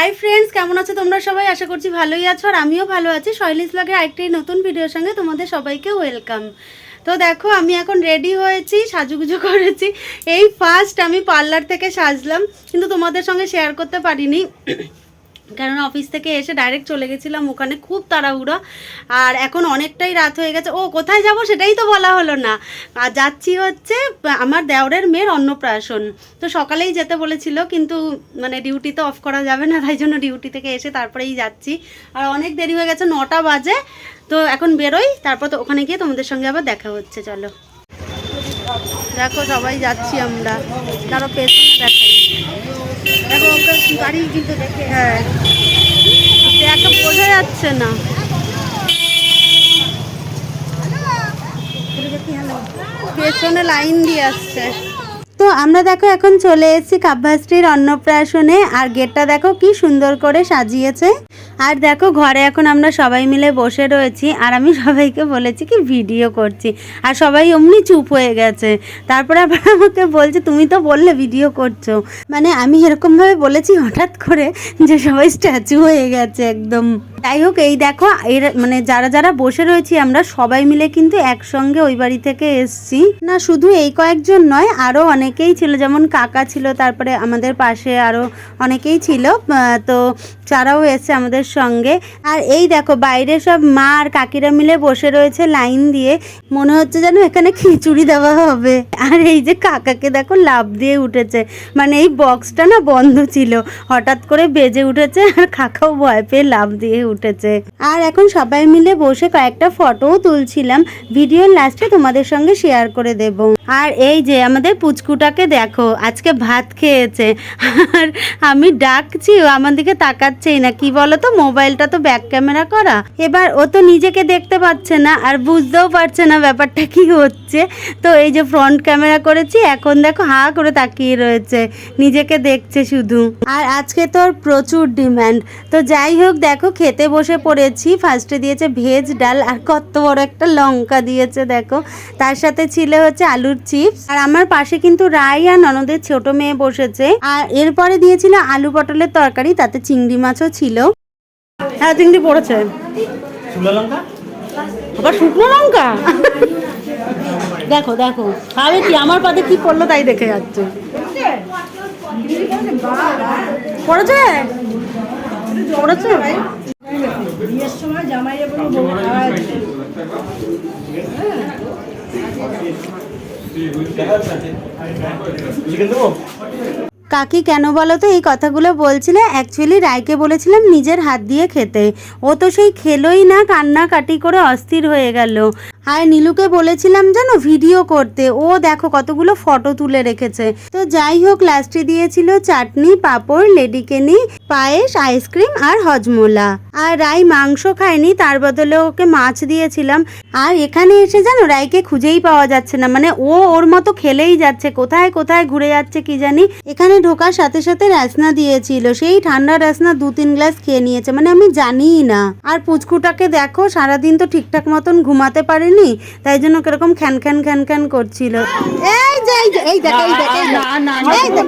Hi friends কেমন আছো তোমরা সবাই? আশা করছি ভালোই আছো আর আমিও ভালো আছি। শৈলিস ব্লগের আরেকটি নতুন ভিডিওর সঙ্গে তোমাদের সবাইকে ওয়েলকাম তো দেখো, আমি এখন রেডি হয়েছি, সাজুগুজু করেছি। এই ফার্স্ট আমি পার্লার থেকে সাজলাম, কিন্তু তোমাদের সঙ্গে শেয়ার করতে পারিনি। কারণ অফিস থেকে এসে ডাইরেক্ট চলে গেছিলাম, ওখানে খুব তাড়াহুড়ো। আর এখন অনেকটাই রাত হয়ে গেছে। ও, কোথায় যাব সেটাই তো বলা হলো না। আর যাচ্ছি হচ্ছে, আমার দেওরের মেয়ের অন্নপ্রাশন। তো সকালেই যেতে বলেছিল, কিন্তু মানে ডিউটি তো অফ করা যাবে না, তাই জন্য ডিউটি থেকে এসে তারপরেই যাচ্ছি। আর অনেক দেরি হয়ে গেছে, নটা বাজে। তো এখন বেরোই, তারপর তো ওখানে গিয়ে তোমাদের সঙ্গে আবার দেখা হচ্ছে, চলো। দেখো সবাই যাচ্ছি আমরা। তারও পেছনে দেখাই দেখো গাড়ি কিন্তু দেখে হ্যাঁ। এত বোঝা যাচ্ছে না। পেছনে লাইন দিয়ে আসছে। তো আমরা দেখো এখন চলে এসেছি কাব্যাশ্রীর অন্নপ্রাশনে। আর গেটটা দেখো কি সুন্দর করে সাজিয়েছে। আর দেখো ঘরে এখন আমরা সবাই মিলে বসে রয়েছি। আর আমি সবাইকে বলেছি কি ভিডিও করছি। আর সবাই অমনি চুপ হয়ে গেছে। তারপরে আবার আমাকে বলছে, তুমি তো বললে ভিডিও করছ। মানে আমি এরকমভাবে বলেছি হঠাৎ করে যে সবাই স্ট্যাচু হয়ে গেছে একদম। যাই হোক, এই দেখো, এর মানে যারা যারা বসে রয়েছি আমরা সবাই মিলে কিন্তু একসঙ্গে ওই বাড়ি থেকে এসছি। না, শুধু এই কয়েকজন নয় আরও অনেকেই ছিল, যেমন কাকা ছিল, তারপরে আমাদের পাশে আরও অনেকেই ছিল তো তারাও এসছে আমাদের সঙ্গে। আর এই দেখো, বাইরে সব মা আর কাকিরা মিলে বসে রয়েছে লাইন দিয়ে। মনে হচ্ছে যেন এখানে খিচুড়ি দেওয়া হবে। আর এই যে কাকাকে দেখো লাভ দিয়ে উঠেছে। মানে এই বক্সটা না বন্ধ ছিল। হঠাৎ করে বেজে উঠেছে, আর কাকাও ভয় পেয়ে লাভ দিয়ে উঠেছে। আর এখন সবাই মিলে বসে কয়েকটা ফটোও তুলছিলাম। ভিডিওর লাস্টে তোমাদের সঙ্গে শেয়ার করে দেব। আর এই যে আমাদের পুচকুটাকে দেখো, আজকে ভাত খেয়েছে। আর আমি ডাকছি, ও আমার দিকে তাকাচ্ছেই না। কি বলো তো মোবাইলটা তো ব্যাক ক্যামেরা করা। এবার ও তো নিজেকে দেখতে পাচ্ছে না, আর বুঝতেও পারছে না ব্যাপারটা কি হচ্ছে। তো এই যে ফ্রন্ট ক্যামেরা করেছি, এখন দেখো হা করে তাকিয়ে রয়েছে। নিজেকে দেখছে শুধু। আর আজকে তোর প্রচুর ডিমান্ড তো যাই হোক, দেখো, খেতে বসে পড়েছি। ফার্স্টে দিয়েছে ভেজ ডাল আর কত বড় একটা লঙ্কা দিয়েছে দেখো। তার সাথে ছিল হচ্ছে আলুর চিপস। আর আমার পাশে কিন্তু রাই আর ননদের ছোট মেয়ে বসেছে। আর এরপরে দিয়েছিল আলু পটলের তরকারি তাতে চিংড়ি মাছও ছিল। হ্যাঁ চিংড়ি পড়েছে। আবার শুকনো লঙ্কা? দেখো দেখো। খাবে কি? আমার পাতে কি পড়ল তাই দেখে যাচ্ছে। পড়েছে? পড়েছে? বিয়ের সময় বউ খাওয়া আছে। কাকি কেন বলো তো এই কথাগুলো বলছিলে? অ্যাকচুয়ালি রায়কে বলেছিলাম নিজের হাত দিয়ে খেতে। ও তো সেই খেলোই না কান্নাকাটি করে অস্থির হয়ে গেল। আর নীলুকে বলেছিলাম জানো ভিডিও করতে। ও দেখো কতগুলো ফটো তুলে রেখেছে। তো যাই হোক লাস্টে দিয়েছিল চাটনি, পাঁপড়, লেডিকেনি, পায়েস আইসক্রিম আর হজমোলা। আর রাই মাংস খায়নি, তার বদলে ওকে মাছ দিয়েছিলাম। আর এখানে এসে জানো রাইকে খুঁজেই পাওয়া যাচ্ছে না। মানে ও ওর মতো খেলেই যাচ্ছে। কোথায় কোথায় ঘুরে যাচ্ছে কি জানি। এখানে ঢোকার সাথে সাথে রাসনা দিয়েছিল। সেই ঠান্ডা রাসনা দু তিন গ্লাস খেয়ে নিয়েছে। মানে আমি জানিই না। আর পুচকুটাকে দেখো, সারাদিন তো ঠিকঠাক মতন ঘুমাতে পারেনি তাই জন্য কীরকম খ্যান খ্যান খ্যান খ্যান করছিল এই যে এই যে এই দেখ এই দেখ এই দেখ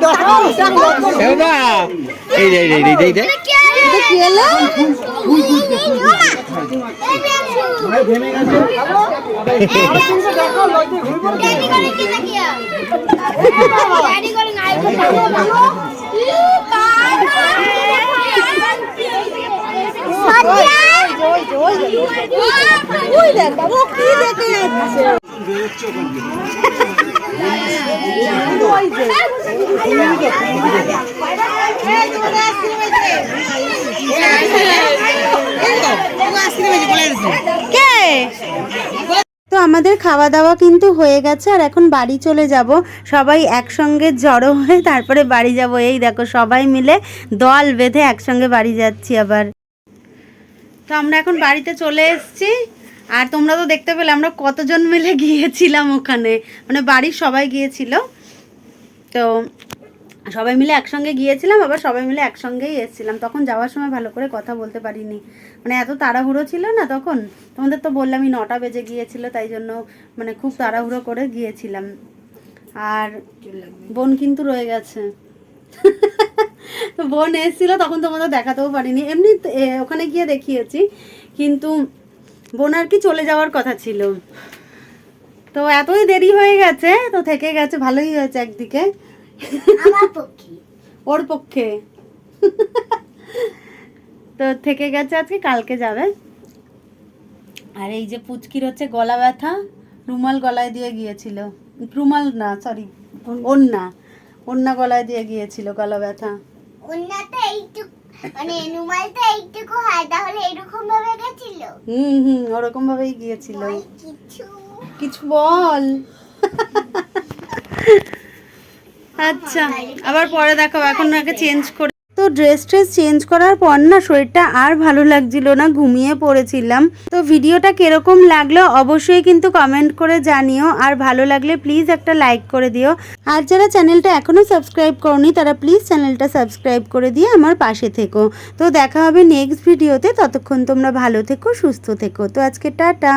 এই দেখ তো আমাদের খাওয়া দাওয়া কিন্তু হয়ে গেছে আর এখন বাড়ি চলে যাব। সবাই একসঙ্গে জড়ো হয়ে তারপরে বাড়ি যাব। এই দেখো সবাই মিলে দল বেঁধে একসঙ্গে বাড়ি যাচ্ছি আবার। তো আমরা এখন বাড়িতে চলে এসেছি। আর তোমরা তো দেখতে পেলে, আমরা কতজন মিলে গিয়েছিলাম ওখানে। মানে বাড়ির সবাই গিয়েছিল। তো সবাই মিলে একসঙ্গে গিয়েছিলাম, আবার সবাই মিলে একসঙ্গেই এসেছিলাম। তখন যাওয়ার সময় ভালো করে কথা বলতে পারিনি। মানে এত তাড়াহুড়ো ছিল না তখন? তোমাদের তো বললামই নটা বেজে গিয়েছিল, তাই জন্য মানে খুব তাড়াহুড়ো করে গিয়েছিলাম। আর বোন কিন্তু রয়ে গেছে। বোন এসেছিল, তখন তোমাদের দেখাতেও পারিনি। এমনি ওখানে গিয়ে দেখিয়েছি। কিন্তু বোন আর কি চলে যাওয়ার কথা ছিল। তো এতই দেরি হয়ে গেছে তো থেকে গেছে ভালোই হয়েছে একদিকে। ওর পক্ষে। তো থেকে গেছে আজকে কালকে যাবে। আর এই যে পুচকির হচ্ছে গলা ব্যথা রুমাল গলায় দিয়ে গিয়েছিল। রুমাল না সরি ওন্না ওন্না গলায় দিয়ে গিয়েছিল গলা ব্যথা। অন্যটা এইটুকু মানে রুমালটা এইটুকু হয় তাহলে এরকম হুম হুম ওরকম ভাবেই গিয়েছিল কিছু। বল। আচ্ছা আবার পরে দেখো এখন আগে চেঞ্জ করে তো ড্রেস ট্রেস চেঞ্জ করার পর না শরীরটা আর ভালো লাগছিল না, ঘুমিয়ে পড়েছিলাম। তো ভিডিওটা কীরকম লাগল অবশ্যই কিন্তু কমেন্ট করে জানিও, আর ভালো লাগলে প্লিজ একটা লাইক করে দিও। আর যারা চ্যানেলটা এখনও সাবস্ক্রাইব করনি, তারা প্লিজ চ্যানেলটা সাবস্ক্রাইব করে দিয়ে আমার পাশে থেকো। তো দেখা হবে নেক্সট ভিডিওতে ততক্ষণ তোমরা ভালো থেকো, সুস্থ থেকো। তো আজকে টাটা।